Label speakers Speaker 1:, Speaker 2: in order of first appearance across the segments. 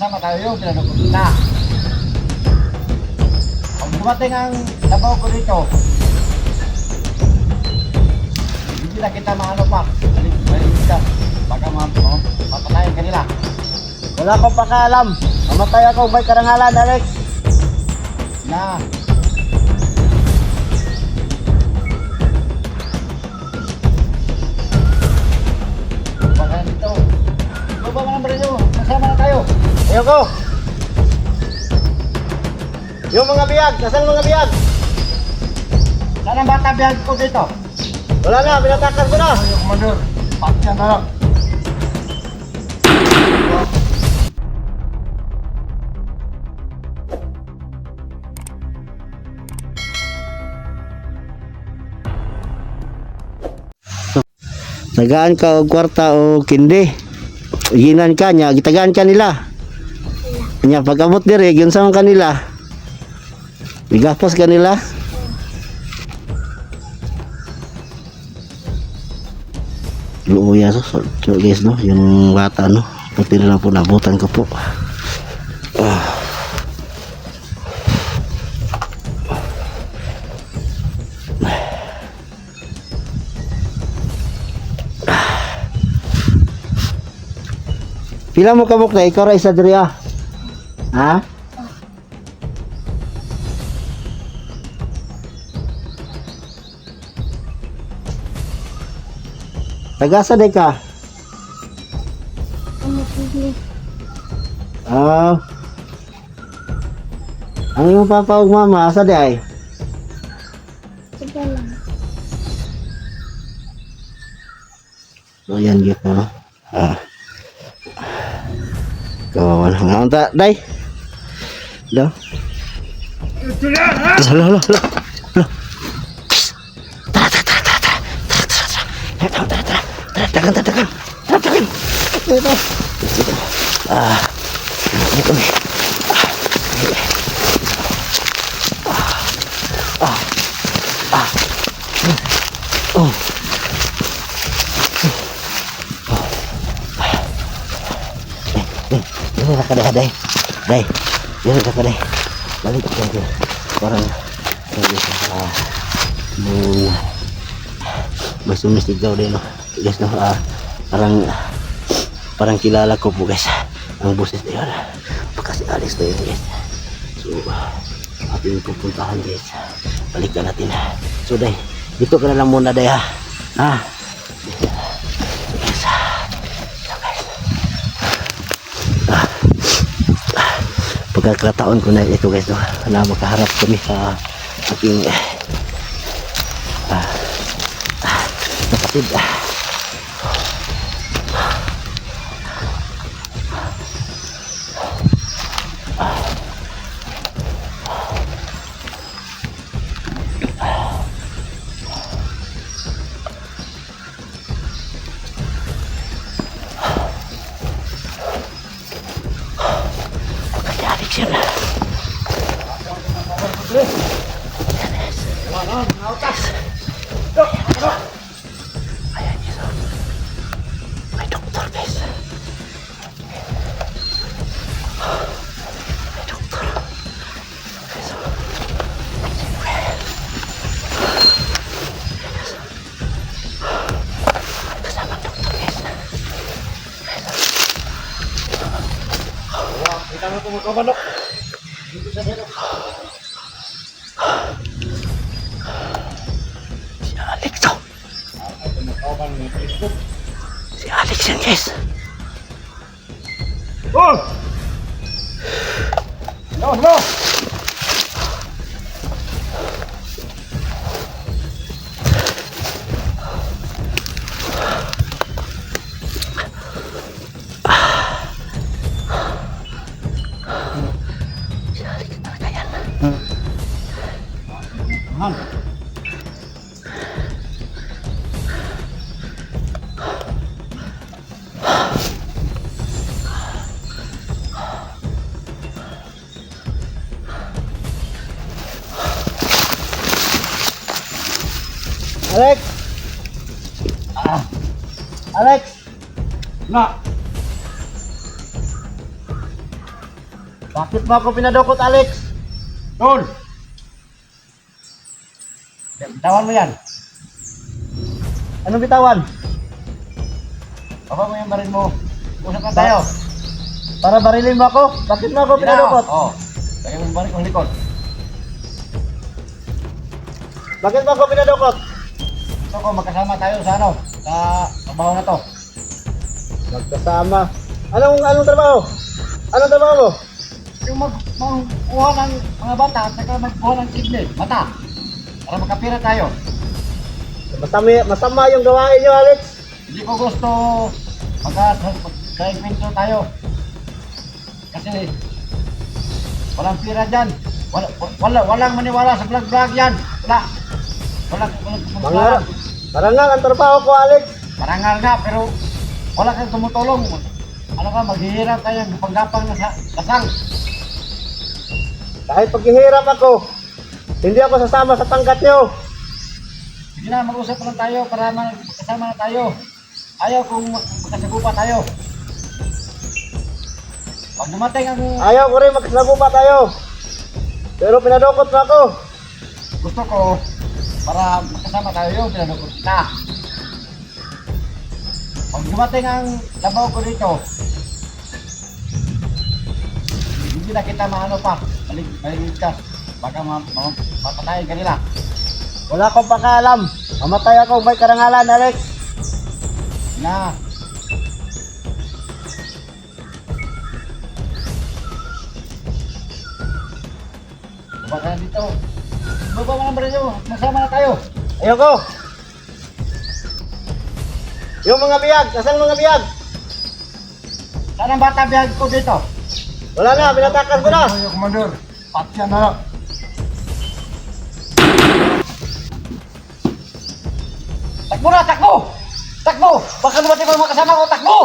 Speaker 1: magkasama tayo kita. Pag dumating ang labaw ko dito, hindi na kita maano pa. Balik, kita. Baka ma ma mapatayin ka nila.
Speaker 2: Wala akong pakialam. Mamatay ako may karangalan, Alex.
Speaker 1: Na.
Speaker 2: Ayoko. Yung mga biyag, nasaan mga biyag?
Speaker 1: Saan ang bata biyag ko dito?
Speaker 2: Wala na, pinatakas ko na.
Speaker 1: Ay, Commander. Patyan na lang.
Speaker 2: Tagaan ka og kwarta o kindi. Ginan ka nya, gitagaan ka nila. Nya pag-abot dire, gyud sa kanila. Igapos kanila. Luya so, so, guys no, yung bata no. Pati na po nabutan ko po. Ah. Pila mo kabuk na ikaw ra isa diri ah. Ha? Tagasa day ka? Ah. Ang iyong papa ug mama asa di ay? So yan git no. Ah. Kawawa na. Nga unta, day. Do. Hala, hala, hala. Hala. Tara, tara, tara, tara, tara. Tara, tara, tara. Tara, tara, tara. Tara, tagan, tara, tagan. Tara, tagan. Dito. Dito. Ah. Dito kami. Ah. Ah. Oh. Dito na ka day, day. Day. Dito na ka day. Balik dito. Parang sabi ko ah mo mas sumisigaw din. Guys no ah parang parang kilala ko po guys ang boses na yun. Pagka si Alex na yun guys. So ating pupuntahan guys. Balikan natin. So day, dito ka na lang muna day ha. Ha? Guys, ah. So, guys. Pagkakataon ko na ito guys no, na makaharap kami sa aking ah, ah, kapatid ah. Kasi Alex yun
Speaker 1: dito.
Speaker 2: Si Alex oh.
Speaker 1: Ng Facebook.
Speaker 2: Si Alex yan guys.
Speaker 1: Oh! No, no!
Speaker 2: Alex!
Speaker 1: Ah,
Speaker 2: Alex!
Speaker 1: na.
Speaker 2: Bakit mo ako pinadukot, Alex?
Speaker 1: Tol! Bitawan mo yan.
Speaker 2: Anong bitawan?
Speaker 1: Baba mo yung barin mo. Usap na tayo.
Speaker 2: Para barilin mo ako? Bakit mo ako pinadukot?
Speaker 1: Oo. Oh. Lagay mo yung barin kong likod.
Speaker 2: Bakit mo ako pinadukot?
Speaker 1: Gusto ko magkasama tayo sa ano, sa trabaho na to.
Speaker 2: Magkasama. Anong, anong trabaho? Anong trabaho mo?
Speaker 1: Yung mag, magkuha ng mga bata at saka magkuha ng kidney, mata. Para magkapira tayo.
Speaker 2: Masama, masama yung gawain nyo, Alex.
Speaker 1: Hindi ko gusto magka-segmento tayo. Kasi walang pira dyan. Wala, wala, walang maniwala sa vlog-vlog yan. Wala. Walang, walang
Speaker 2: Mangarap. Parangal ang trabaho ko, Alex.
Speaker 1: Parangal nga, pero wala kang tumutulong. Ano ka, maghihirap tayo, gapang-gapang na sa kasal.
Speaker 2: Kahit paghihirap ako, hindi ako sasama sa tangkat nyo.
Speaker 1: Sige na, mag-usap lang tayo para magkasama na tayo. Ayaw kung magkasagupa tayo. Pag dumating ang
Speaker 2: Ayaw ko rin magkasagupa tayo. Pero pinadukot mo ako.
Speaker 1: gusto ko, para magkasama tayo yung pinadukot kita. Pag dumating ang labaw ko dito, hindi na kita maano pa, balik, balik ka. Baka ma, ma, mapatayin ka nila.
Speaker 2: Wala akong pakaalam. Mamatay ako may karangalan, Alex.
Speaker 1: Na, Baba ka na dito. Baba mo ng baril Masama na tayo.
Speaker 2: Ayoko. Yung mga biyag, nasaan mga biyag?
Speaker 1: Saan ang bata biyag ko dito?
Speaker 2: Wala na, pinatakas ko na.
Speaker 1: Yung commander. Patya na. Takbo na, takbo! Takbo! Baka dumating ko mga kasama ko, takbo!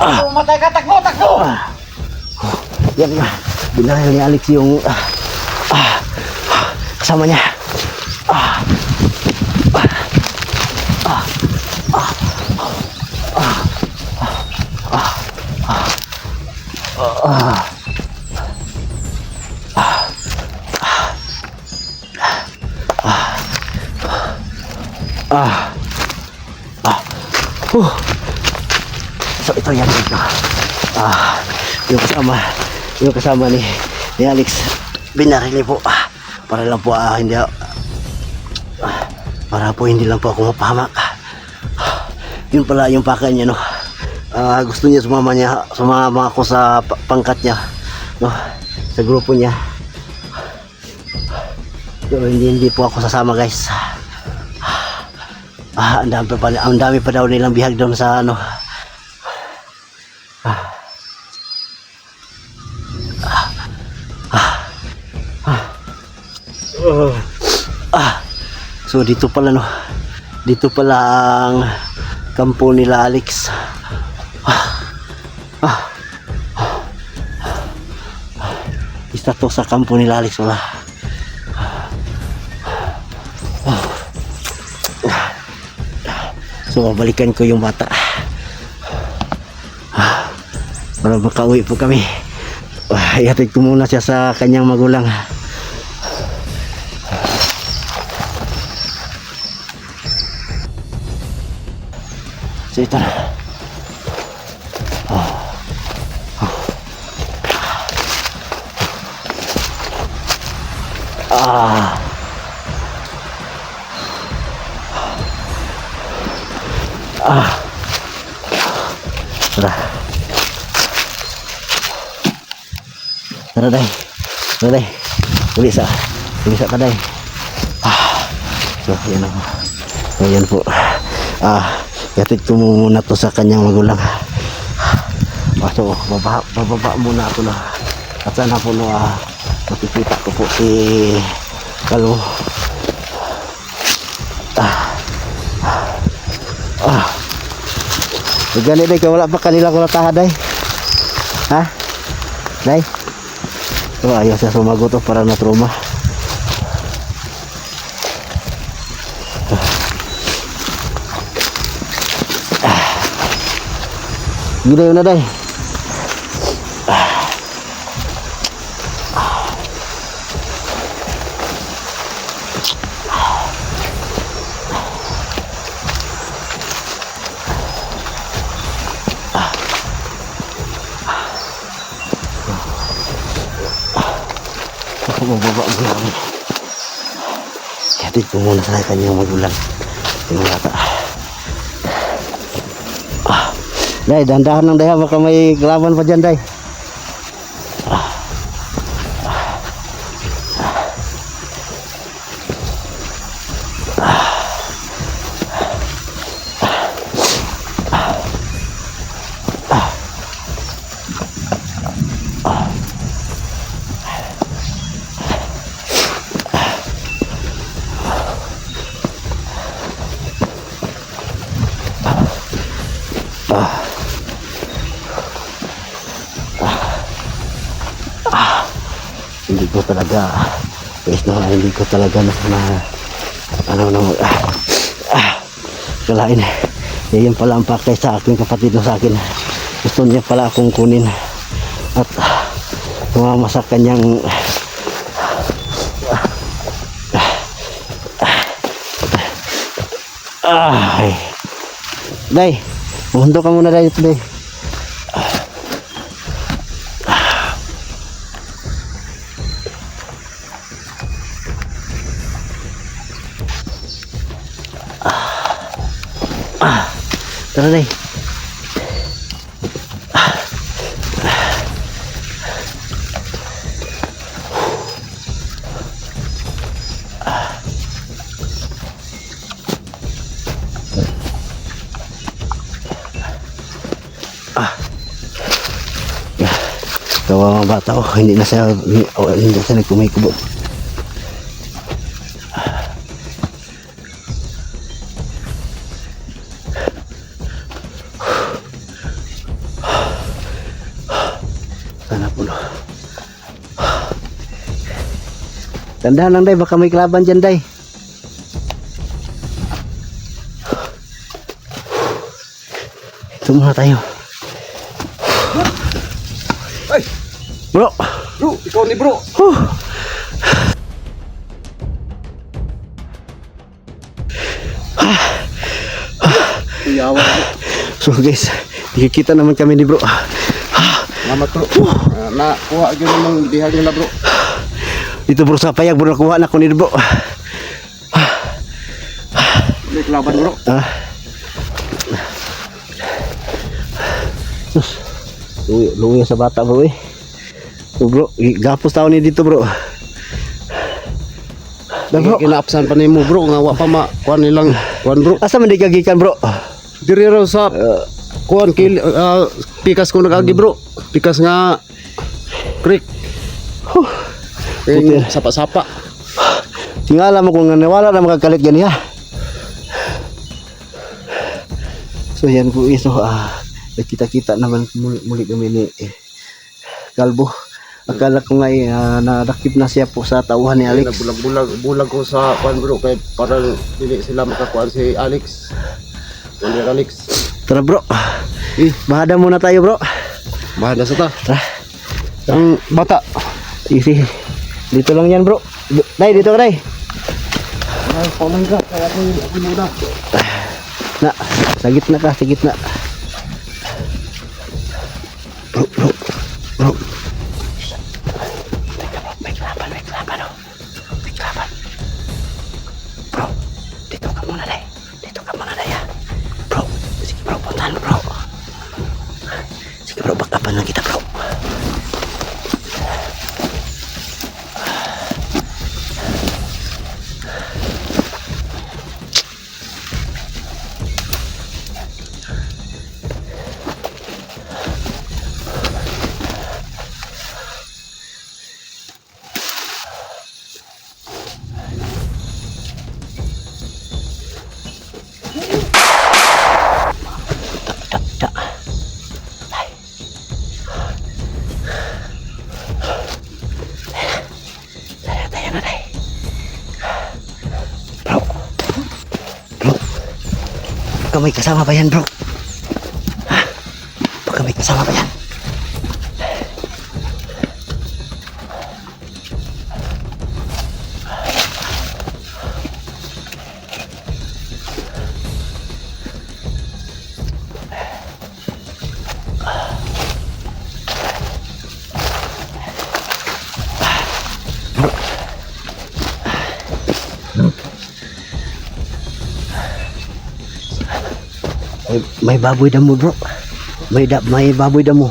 Speaker 1: Takbo, matay ka, takbo, takbo!
Speaker 2: Yan na. Binaril ni Alex yung ah, ah, kasama niya. Ah, ah, ah, huh. So ito yan ito. Ah, yung kasama, yung kasama ni, ni Alex binarili po ah, para lang po ah, hindi ah, para po hindi lang po ako mapahamak. Ah, yun pala yung paka niya no. Ah, gusto niya sumama niya, sumama ako sa pa- pangkat niya no, sa grupo niya. Pero hindi, hindi po ako sasama guys. Ah, ang dami pa, ang dami pa daw nilang bihag doon sa ano. Oh. Ah. So dito pala no. Dito pala ang kampo nila Alex. Ah. Ah. Isa to sa kampo nila Alex wala. So ko yung bata. Ah. Para makauwi po kami. Ah, Ihatid ko muna siya sa kanyang magulang. So ito na. Ah. Ah. Tara. Tara day. Tara day. Uli sa. Uli sa kaday. Ah. So, yan ako. So, yan po. Ah, yatid ko muna to sa kanyang magulang. Ah, so, baba, bababa muna ako na. At sana po no, ah, makikita ko po si Kalo. Ah. Gani day, kaya wala pa kanila ko natahad day. Ha? Day? So, ayaw siya sumagot para na trauma. Gila yun na day. Muna sa kanyang magulang. Yung bata. Ah. Day, dandahan lang day. Baka may kalaban pa dyan, day. Hindi ko talaga guys no hindi ko talaga na, na ano na ah, ah, kalain. Eh yan pala ang pakay sa akin kapatid no sa akin. Gusto niya pala akong kunin. At tumama sa kanyang ah, ay day mundo ka muna day day Tara day. Kawawa ang bata ko, hindi na siya, oh, hindi na siya nagkumikubo. Tandaan lang day, baka may kalaban dyan day. Ito muna tayo.
Speaker 3: Ay!
Speaker 2: Bro!
Speaker 3: Bro, ikaw ni bro.
Speaker 2: Huh.
Speaker 3: Iyawa ko.
Speaker 2: So guys, nakikita naman kami ni bro.
Speaker 3: Salamat bro. Ah, nakuha yun namang bihag nila bro.
Speaker 2: Dito bro sa payag bro, nakuha na ko ni bro.
Speaker 3: May kelaban bro.
Speaker 2: Ah. Sus. Luwi, luwi sa bata bro eh. So bro, gapos tao ni dito bro. Na bro,
Speaker 3: Kinaapsan pa nimo bro nga wa pa ma kuan nilang kuan bro.
Speaker 2: asa man bro?
Speaker 3: Diri sa
Speaker 2: Uh,
Speaker 3: kuan kil ah, pikas ko nagagi bro. Pikas nga creek.
Speaker 2: huh.
Speaker 3: Kaya sapa-sapa.
Speaker 2: Tingala mo kung nawala na makakalit gani ha. So yan po iso ah kita-kita naman muli, muli kami ni eh, Kalbo. Akala ko nga eh, ah, nadakip na siya po sa tauhan ni Alex.
Speaker 3: Bulag-bulag bulag ko sa kuan bro kay parang dili sila makakuan si Alex. Ni Alex.
Speaker 2: Tara bro.
Speaker 3: Eh,
Speaker 2: Bahada muna tayo bro.
Speaker 3: bahala sa ta.
Speaker 2: Tara.
Speaker 3: Ang bata.
Speaker 2: Sige. Dito lang yan bro. D- Day, dito ka day.
Speaker 3: Ay, paulan ka. Kaya ako ako muna.
Speaker 2: Na, sa gitna ka, sa gitna. Bro, bro, bro. Teka bro, may kalaban, may kalaban oh. May kasama ba yan bro? Ha? Baka may kasama ba yan? May baboy damo bro. May da, may baboy damo.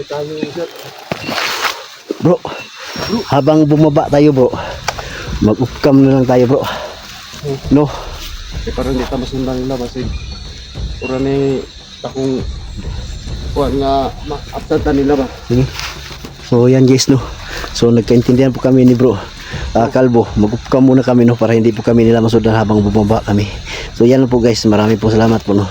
Speaker 3: Tayo, sir.
Speaker 2: Bro, habang bumaba tayo bro, mag-upcam na lang tayo bro. No,
Speaker 3: Eh, parang di tama sundan nila kasi pura ni takong kuan nga ma-absentan nila ba.
Speaker 2: sige. So yan guys no. So nagkaintindihan po kami ni bro. Ah, Kalbo, mag-upcam muna kami no para hindi po kami nila masundan habang bumaba kami. So yan po guys, marami po salamat po no.